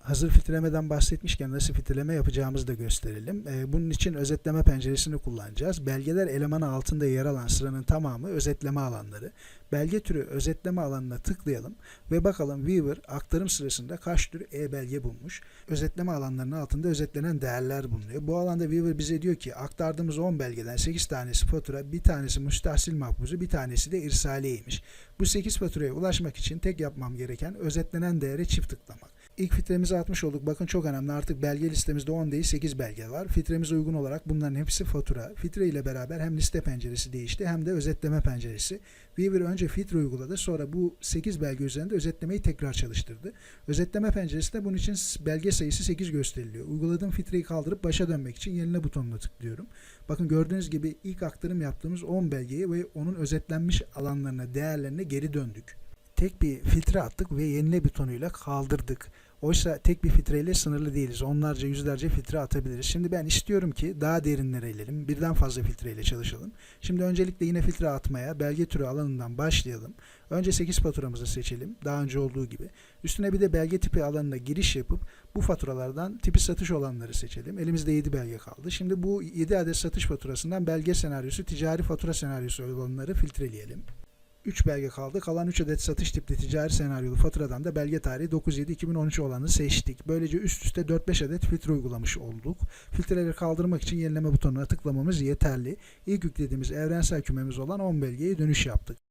Hazır filtrelemeden bahsetmişken nasıl filtreleme yapacağımızı da gösterelim. Ee, bunun için özetleme penceresini kullanacağız. Belgeler elemanı altında yer alan sıranın tamamı özetleme alanları. Belge türü özetleme alanına tıklayalım ve bakalım Weaver aktarım sırasında kaç tür e-belge bulmuş. Özetleme alanlarının altında özetlenen değerler bulunuyor. Bu alanda Weaver bize diyor ki aktardığımız 10 belgeden 8 tanesi fatura, bir tanesi müstahsil makbuzu, bir tanesi de irsaliyeymiş. Bu 8 faturaya ulaşmak için tek yapmam gereken özetlenen değere çift tıklamak. İlk filtremizi atmış olduk. Bakın çok önemli. Artık belge listemizde 10 değil 8 belge var. Filtremize uygun olarak bunların hepsi fatura. Filtre ile beraber hem liste penceresi değişti hem de özetleme penceresi. Weaver önce filtre uyguladı. Sonra bu 8 belge üzerinde özetlemeyi tekrar çalıştırdı. Özetleme penceresinde bunun için belge sayısı 8 gösteriliyor. Uyguladığım filtreyi kaldırıp başa dönmek için yenile butonuna tıklıyorum. Bakın gördüğünüz gibi ilk aktarım yaptığımız 10 belgeyi ve onun özetlenmiş alanlarına, değerlerine geri döndük tek bir filtre attık ve yenile butonuyla kaldırdık. Oysa tek bir filtreyle sınırlı değiliz. Onlarca, yüzlerce filtre atabiliriz. Şimdi ben istiyorum ki daha derinlere inelim. Birden fazla filtreyle çalışalım. Şimdi öncelikle yine filtre atmaya belge türü alanından başlayalım. Önce 8 faturamızı seçelim. Daha önce olduğu gibi. Üstüne bir de belge tipi alanına giriş yapıp bu faturalardan tipi satış olanları seçelim. Elimizde 7 belge kaldı. Şimdi bu 7 adet satış faturasından belge senaryosu, ticari fatura senaryosu olanları filtreleyelim. 3 belge kaldı. Kalan 3 adet satış tipli ticari senaryolu faturadan da belge tarihi 9-7-2013 olanı seçtik. Böylece üst üste 4-5 adet filtre uygulamış olduk. Filtreleri kaldırmak için yenileme butonuna tıklamamız yeterli. İlk yüklediğimiz evrensel kümemiz olan 10 belgeye dönüş yaptık.